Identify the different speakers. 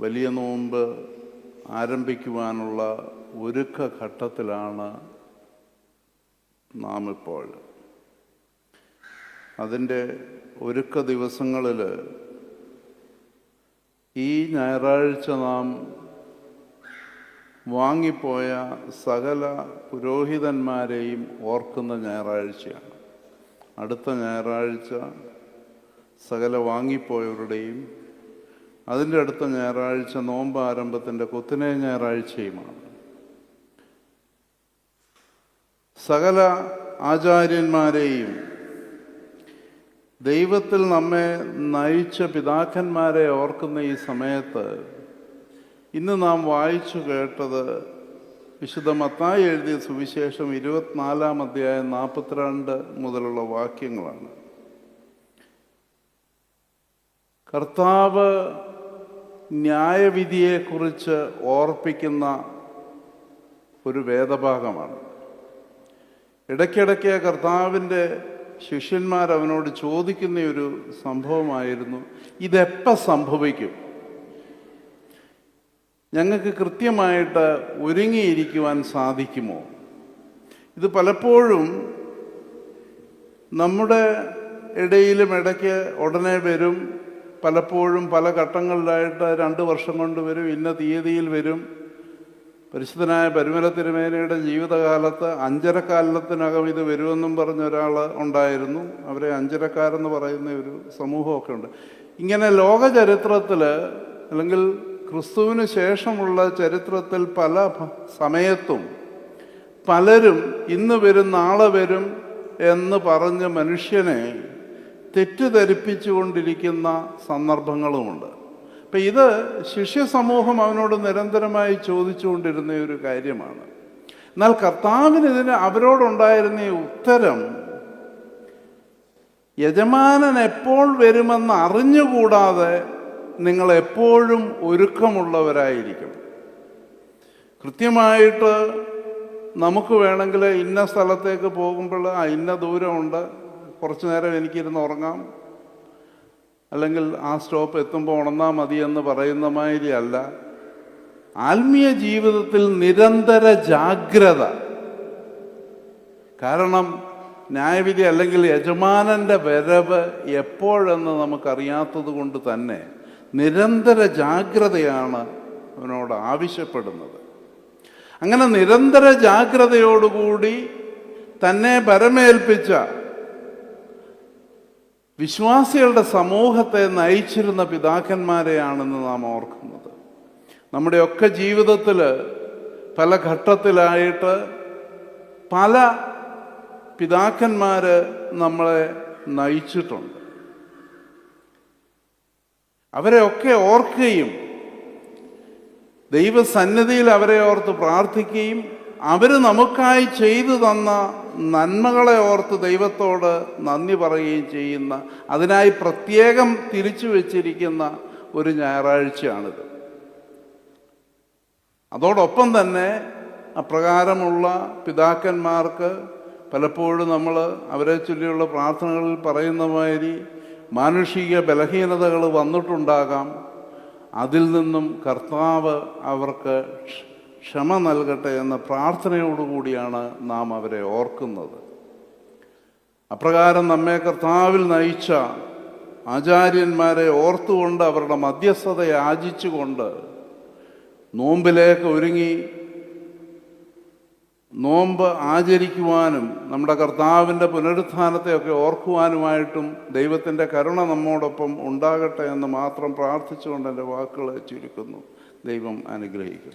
Speaker 1: വലിയ നോമ്പ് ആരംഭിക്കുവാനുള്ള ഒരുക്ക ഘട്ടത്തിലാണ് നാം ഇപ്പോൾ അതിന്റെ ഒരുക്ക ദിവസങ്ങളിൽ ഈ ഞായറാഴ്ച നാം വാങ്ങിപ്പോയ സകല പുരോഹിതന്മാരെയും ഓർക്കുന്ന ഞായറാഴ്ചയാണ്. അടുത്ത ഞായറാഴ്ച സകല വാങ്ങിപ്പോയവരുടെയും അതിന്റെ അടുത്ത ഞായറാഴ്ച നോമ്പ് ആരംഭത്തിന്റെ കൊത്തിനെ ഞായറാഴ്ചയുമാണ്. സകല ആചാര്യന്മാരെയും ദൈവത്തിൽ നമ്മെ നയിച്ച പിതാക്കന്മാരെ ഓർക്കുന്ന ഈ സമയത്ത് ഇന്ന് നാം വായിച്ചു കേട്ടത് വിശുദ്ധ മത്തായി എഴുതിയ സുവിശേഷം ഇരുപത്തിനാലാം അധ്യായം നാൽപ്പത്തിരണ്ട് മുതലുള്ള വാക്യങ്ങളാണ്. കർത്താവ് ന്യായവിധിയെക്കുറിച്ച് ഓർപ്പിക്കുന്ന ഒരു വേദഭാഗമാണ്. ഇടയ്ക്കിടയ്ക്ക് കർത്താവിന്റെ ശിഷ്യന്മാർ അവനോട് ചോദിക്കുന്ന ഒരു സംഭവമായിരുന്നു ഇതെപ്പോൾ സംഭവിക്കും? ഞങ്ങൾക്ക് കൃത്യമായിട്ട് ഒരുങ്ങിയിരിക്കുവാൻ സാധിക്കുമോ? ഇത് പലപ്പോഴും നമ്മുടെ ഇടയിലും ഇടയ്ക്ക് ഉടനെ വരും പലപ്പോഴും പല ഘട്ടങ്ങളിലായിട്ട് രണ്ട് വർഷം കൊണ്ട് വരും ഇന്ന തീയതിയിൽ വരും. പരിശുദ്ധനായ പരിമല തിരുമേനയുടെ ജീവിതകാലത്ത് അഞ്ചരക്കാലത്തിനകം ഇത് വരുമെന്നും പറഞ്ഞ ഒരാൾ ഉണ്ടായിരുന്നു. അവരെ അഞ്ചരക്കാരെന്ന് പറയുന്ന ഒരു സമൂഹമൊക്കെ ഉണ്ട്. ഇങ്ങനെ ലോക ചരിത്രത്തിൽ അല്ലെങ്കിൽ ക്രിസ്തുവിന് ശേഷമുള്ള ചരിത്രത്തിൽ പല സമയത്തും പലരും ഇന്ന് വരും നാളെ വരും എന്ന് പറഞ്ഞ് മനുഷ്യനെ തെറ്റിദ്ധരിപ്പിച്ചുകൊണ്ടിരിക്കുന്ന സന്ദർഭങ്ങളുമുണ്ട്. അപ്പം ഇത് ശിഷ്യ സമൂഹം അവനോട് നിരന്തരമായി ചോദിച്ചുകൊണ്ടിരുന്ന ഒരു കാര്യമാണ്. എന്നാൽ കർത്താവിന് ഇതിന് അവരോടുണ്ടായിരുന്ന ഉത്തരം യജമാനൻ എപ്പോൾ വരുമെന്ന് അറിഞ്ഞുകൂടാതെ നിങ്ങൾ എപ്പോഴും ഒരുക്കമുള്ളവരായിരിക്കും. കൃത്യമായിട്ട് നമുക്ക് വേണമെങ്കിൽ ഇന്ന സ്ഥലത്തേക്ക് പോകുമ്പോൾ ആ ഇന്ന ദൂരമുണ്ട് കുറച്ചു നേരം എനിക്കിരുന്ന് ഉറങ്ങാം. അല്ലെങ്കിൽ ആ സ്റ്റോപ്പ് എത്തുമ്പോൾ ഉണർന്നാൽ മതി എന്ന് പറയുന്ന മാതിരി അല്ല. ആത്മീയ ജീവിതത്തിൽ നിരന്തര ജാഗ്രത. കാരണം ന്യായവിധി അല്ലെങ്കിൽ യജമാനന്റെ വരവ് എപ്പോഴെന്ന് നമുക്കറിയാത്തത് കൊണ്ട് തന്നെ നിരന്തര ജാഗ്രതയാണ് അവനോട് ആവശ്യപ്പെടുന്നത്. അങ്ങനെ നിരന്തര ജാഗ്രതയോടുകൂടി തന്നെ പരമേൽപ്പിച്ച വിശ്വാസികളുടെ സമൂഹത്തെ നയിച്ചിരുന്ന പിതാക്കന്മാരെയാണെന്ന് നാം ഓർക്കുന്നത്. നമ്മുടെയൊക്കെ ജീവിതത്തിൽ പല ഘട്ടത്തിലായിട്ട് പല പിതാക്കന്മാർ നമ്മളെ നയിച്ചിട്ടുണ്ട്. അവരെയൊക്കെ ഓർക്കുകയും ദൈവസന്നിധിയിൽ അവരെ ഓർത്ത് പ്രാർത്ഥിക്കുകയും അവർ നമുക്കായി ചെയ്തു തന്ന നന്മകളെ ഓർത്ത് ദൈവത്തോട് നന്ദി പറയുകയും ചെയ്യുന്ന അതിനായി പ്രത്യേകം തിരിച്ചു വച്ചിരിക്കുന്ന ഒരു ഞായറാഴ്ചയാണിത്. അതോടൊപ്പം തന്നെ അപ്രകാരമുള്ള പിതാക്കന്മാർക്ക് പലപ്പോഴും നമ്മൾ അവരെ ചൊല്ലിയുള്ള പ്രാർത്ഥനകളിൽ പറയുന്ന മാതിരി മാനുഷിക ബലഹീനതകൾ വന്നിട്ടുണ്ടാകാം. അതിൽ നിന്നും കർത്താവ് അവർക്ക് ക്ഷമ നൽകട്ടെ എന്ന പ്രാർത്ഥനയോടുകൂടിയാണ് നാം അവരെ ഓർക്കുന്നത്. അപ്രകാരം നമ്മെ കർത്താവിൽ നയിച്ച ആചാര്യന്മാരെ ഓർത്തുകൊണ്ട് അവരുടെ മധ്യസ്ഥത യാചിച്ചുകൊണ്ട് നോമ്പിലേക്ക് ഒരുങ്ങി നോമ്പ് ആചരിക്കുവാനും നമ്മുടെ കർത്താവിന്റെ പുനരുത്ഥാനത്തെയൊക്കെ ഓർക്കുവാനുമായിട്ടും ദൈവത്തിന്റെ കരുണ നമ്മോടൊപ്പം ഉണ്ടാകട്ടെ എന്ന് മാത്രം പ്രാർത്ഥിച്ചുകൊണ്ട് എന്റെ വാക്കുകൾ ചുരുക്കുന്നു. ദൈവം അനുഗ്രഹിക്കട്ടെ.